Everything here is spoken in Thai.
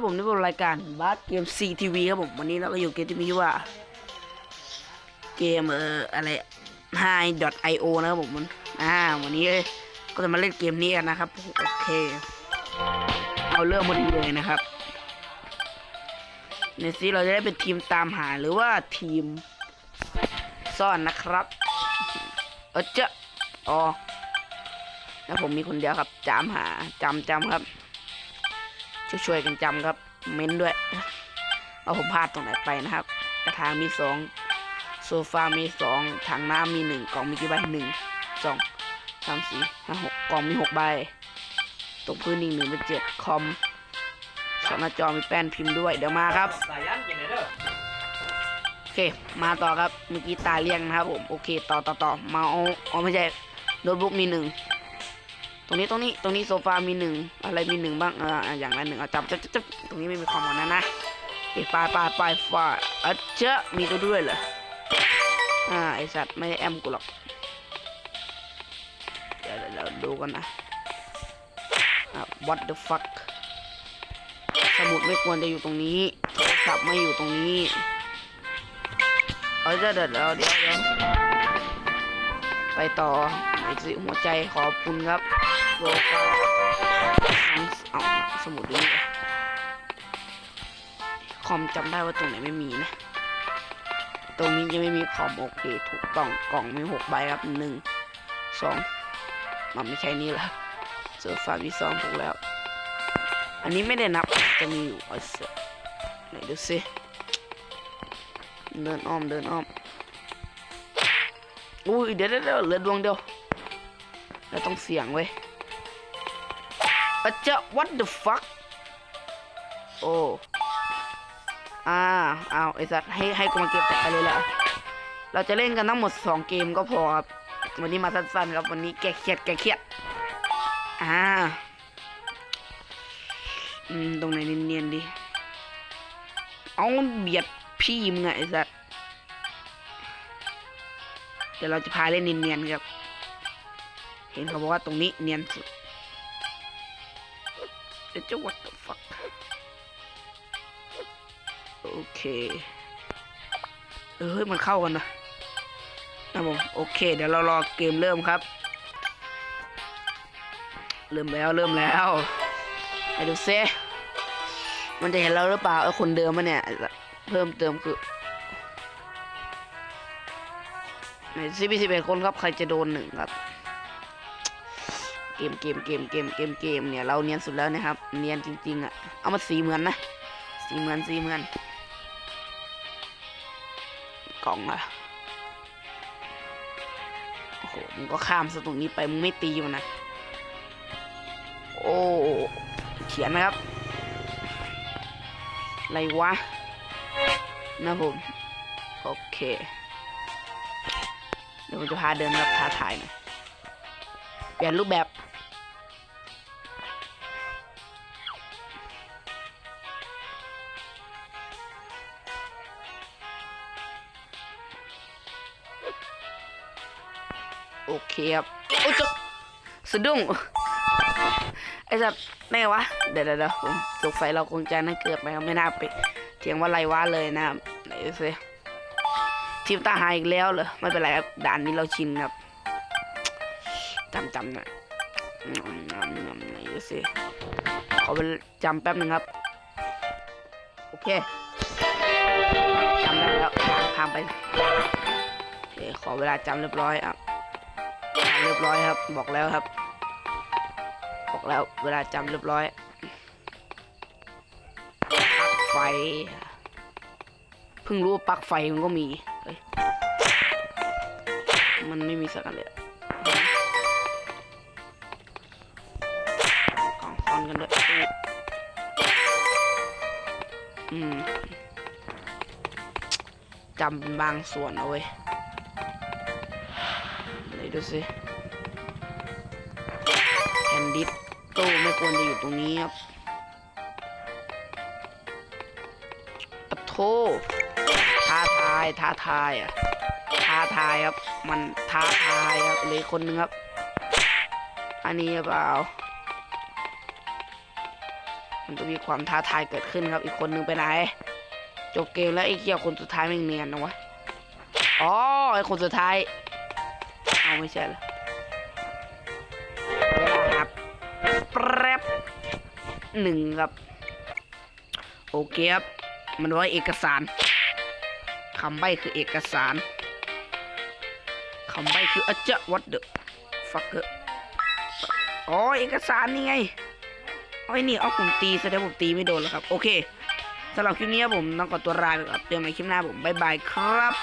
สวัสดีทุกคนด้วยผมนี่เป็นรายการบาสเกม CTV ครับผมวันนี้เราก็อยู่เกมที่มีว่า เกมเอ่ออะไร hi.io นะครับผมมันอ่าวันนี้ก็จะมาเล่นเกมนี้กันนะครับโอเค เอาเรื่องมาดีเลยนะครับในซีเราจะได้เป็นทีมตามหาหรือว่าทีม ซ่อนนะครับเออเจ้าอ๋อแล้วผมมีคนเดียวครับจามหาจำจำครับ ช่วยๆกันจำครับ เม้นด้วยเอาผมพลาดตรงไหนไปนะครับ กระถางมีสองโซฟา มีสองถังน้ำมีหนึ่งกล่องมีกี่ใบหนึ่งสองสามสี่ห้าหกกล่องมีหกใบตรงพื้นอีกหนึ่งเป็นเจ็ดคอมสองหน้าจอมีแป้นพิมพ์ด้วยเดี๋ยวมาครับโอเคมาต่อครับเมื่อกี้ตาเลี่ยงนะครับผมโอเคต่อต่อต่อมาเอาเอาไม่ใช่โน้ตบุ๊กมีหนึ่ง ตรงนี้ตรงนี้ตรงนี้โซฟามีหนึ่งอะไรมีหนึ่งบ้างเอออะอย่างละหนึ่งเอาจับจับจับจับตรงนี้ไม่มีความหมายนะนะโอเคไปไปไปไฟอะเจ้ามีตัวด้วยเหรออ่าไอสัตว์ไม่ได้แอมกูหรอกเดี๋ยวเดี๋ยวดูกันนะอะ what the fuck สมุดไม่ควรจะอยู่ตรงนี้โทรศัพท์ไม่อยู่ตรงนี้เอาเดี๋ยวเดี๋ยวเดี๋ยวเดี๋ยวเดี๋ยวไปต่อ ไอสิหัวใจขอบคุณครับโลกาเอาสมุดนี้คอมจำได้ว่าตรงไหนไม่มีนะ ตรงนี้จะไม่มีคอมโอเค ถูกต้องกล่องมีหกใบครับหนึ่งสองมันไม่ใช่นี่ละเจอฟามีสองถูกแล้ว อันนี้ไม่ได้นับจะมีอยู่เอเสอไหนดูสิเดินอ้อมเดินอ้อมอุ้ยเดี๋ยวเดี๋ยวเดี๋ยวเหลือดวงเดียว เราต้องเสี่ยงเว้ยอาจะ what the fuck โอ้อ่าเอาไอสัตว์ให้ให้กูมาเก็บไปเลยแหละเราจะเล่นกันทั้งหมด 2 เกมก็พอครับ วันนี้มาสั้นๆครับ วันนี้แกเครียดแกเครียด อ่า อืม ตรงไหนเนียนๆดีเอาเบียดพี่มึงไงไอ้สัตว์ เดี๋ยวเราจะพาเล่นเนียนๆครับ ห็นเขาบอกว่าตรงนี้เนียนสุดเดี๋ยวจะ what the fuck โอเค เฮ้ย มันเข้ากันนะนะผมโอเค เดี๋ยวเรารอเกมเริ่มครับ เริ่มแล้วเริ่มแล้วไปดูซิมันจะเห็นเราหรือเปล่าไอ้คนเดิมมันเนี่ย เพิ่มเติมคือในซีบีสิบเอ็ดคนครับ ใครจะโดนหนึ่งครับ เกมเกมเกมเกมเกมเกมเนี่ยเราเนียนสุดแล้วนะครับ เนียนจริงๆอะ เอามาสีเหมือนนะสีเหมือนสีเหมือน กล่องอะโอ้โหมึงก็ข้ามสตรงนี้ไปมึงไม่ตีมันนะ โอ้เขียนนะครับ อะไรวะ นะผม โอเค เดี๋ยวผมจะพาเดินแบบท้าทายหน่อยเปลี่ยนรูปแบบ โอเคครับโอ้จะสะดุ้งไอ้สัตว์แม่วะ เดี๋ยวเดี๋ยวเดี๋ยวผมสงสัยเราคงจะนั่นเกิดไปไม่น่าไปเถียงว่าไรวะเลยนะครับไหนดูสิทีมตาหายอีกแล้วเหรอไม่เป็นไรครับด่านนี้เราชินครับจำจำหน่อยไหนดูสิขอไปจำแป๊บหนึ่งครับ โอเคจำได้แล้วทางไปโอเคขอเวลาจำเรียบร้อยอะจำ เรียบร้อยครับ บอกแล้วครับ บอกแล้วเวลาจำเรียบร้อยปลั๊กไฟเพิ่งรู้ว่าปลั๊กไฟมันก็มีมันไม่มีสักอันเลยอะกล่องซ่อนกันด้วยอืมจำเป็นบางส่วนเอาไว้ ดูสิแผ่นดิสตู้ไม่ควรจะอยู่ตรงนี้ครับปะโทท้าทายท้าทายอะท้าทายครับ มันท้าทายครับเลยคนหนึงครับ อันนี้เปล่า มันจะมีความท้าทายเกิดขึ้นครับ อีกคนนึงไปไหน จบเกมแล้วไอ้เหี้ยคนสุดท้ายไม่งเนียนนะวะ อ๋อไอ้คนสุดท้าย เอาไม่ใช่เหรอครับแป๊บหนึ่งครับ โอเคครับ มันว่าเอกสารคำใบ้คือเอกสารคำใบ้คืออเจ what the fuck อ๋อเอกสารนี่ไงโอ้ยนี่เอาผมตีแสดงผมตีไม่โดนแล้วครับ โอเคสำหรับคลิปนี้ผมต้องขอตัวลาไปก่อนเจอกันใหม่คลิปหน้าผมบ๊ายบายครับ